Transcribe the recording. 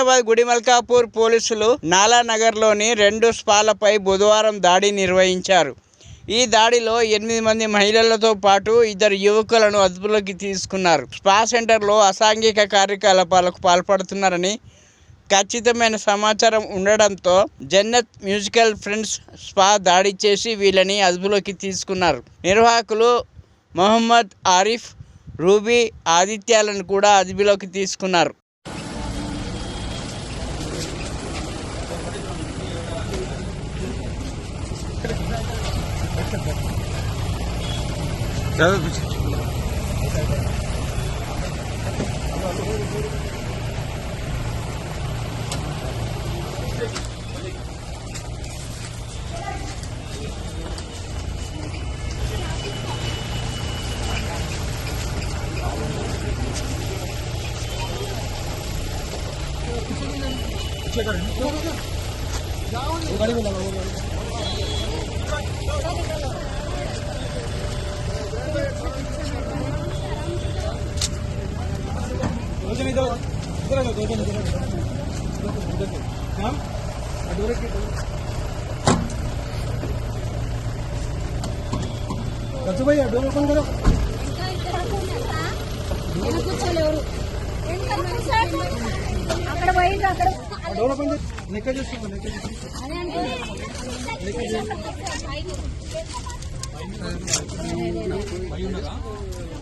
హైదరాబాద్ గుడిమల్కాపూర్ పోలీసులు నాలానగర్లోని రెండు స్పాలపై బుధవారం దాడి నిర్వహించారు. ఈ దాడిలో ఎనిమిది మంది మహిళలతో పాటు ఇద్దరు యువకులను అదుపులోకి తీసుకున్నారు. స్పా సెంటర్లో అసాంఘిక కార్యకలాపాలకు పాల్పడుతున్నారని ఖచ్చితమైన సమాచారం ఉండడంతో జన్నత్ మ్యూజికల్ ఫ్రెండ్స్ స్పా దాడి చేసి వీళ్ళని అదుపులోకి తీసుకున్నారు. నిర్వాహకులు మొహమ్మద్ ఆరిఫ్ రూబీ ఆదిత్యాలను కూడా అదుపులోకి తీసుకున్నారు. ज़्यादा पीछे चेक करें गाड़ी में लगा కొంచెం ఇద్దరు ఖర్చు పోయి డోర్ ఓపెన్ కదా? అక్కడ పోయి అక్కడ డోర్ ఓపెన్ లెక్క చేసుకో లెక్క చేసుకో